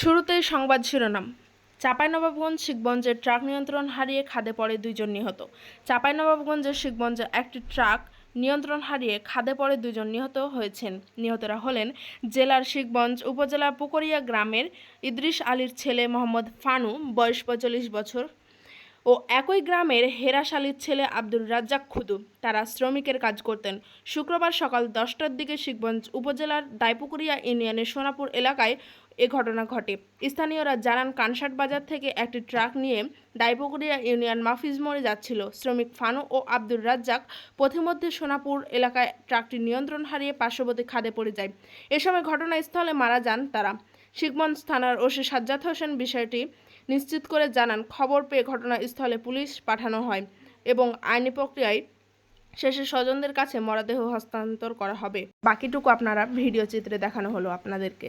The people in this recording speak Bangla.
শুরুতেই সংবাদ শিরোনাম। চাঁপাইনবাবগঞ্জ শিখগঞ্জের ট্রাক নিয়ন্ত্রণ হারিয়ে খাদে পড়ে দুইজন নিহত। চাঁপাইনবাবগঞ্জের শিখগঞ্জে একটি ট্রাক নিয়ন্ত্রণ হারিয়ে খাদে পড়ে দুজন নিহত হয়েছেন। নিহতরা হলেন জেলার শিখগঞ্জ উপজেলা পুকুরিয়া গ্রামের ইদ্রিস আলীর ছেলে মোহাম্মদ ফানু, বয়স পঁয়চল্লিশ বছর ও একই গ্রামের হেরাস আলীর ছেলে আব্দুর রাজ্জাক খুদু। তারা শ্রমিকের কাজ করতেন। শুক্রবার সকাল দশটার দিকে শিবগঞ্জ উপজেলার দাইপুকুরিয়া ইউনিয়নের সোনাপুর এলাকায় এ ঘটনা ঘটে। স্থানীয়রা জানান, কানসাট বাজার থেকে একটি ট্রাক নিয়ে দাইপুকুরিয়া ইউনিয়ন মাফিজ মোড়ে যাচ্ছিল। শ্রমিক ফানু ও আব্দুর রাজ্জাক পথিমধ্যে সোনাপুর এলাকায় ট্রাকটি নিয়ন্ত্রণ হারিয়ে পার্শ্ববর্তী খাদে পড়ে যায়। এ সময় ঘটনাস্থলে মারা যান তারা। শিখগঞ্জ থানার ওসি সাজ্জাদ হোসেন বিষয়টি নিশ্চিত করে জানান, খবর পেয়ে ঘটনাস্থলে পুলিশ পাঠানো হয় এবং আইনি প্রক্রিয়ায় শেষে স্বজনদের কাছে মরদেহ হস্তান্তর করা হবে। বাকিটুকু আপনারা ভিডিও চিত্রে দেখানো হলো আপনাদেরকে।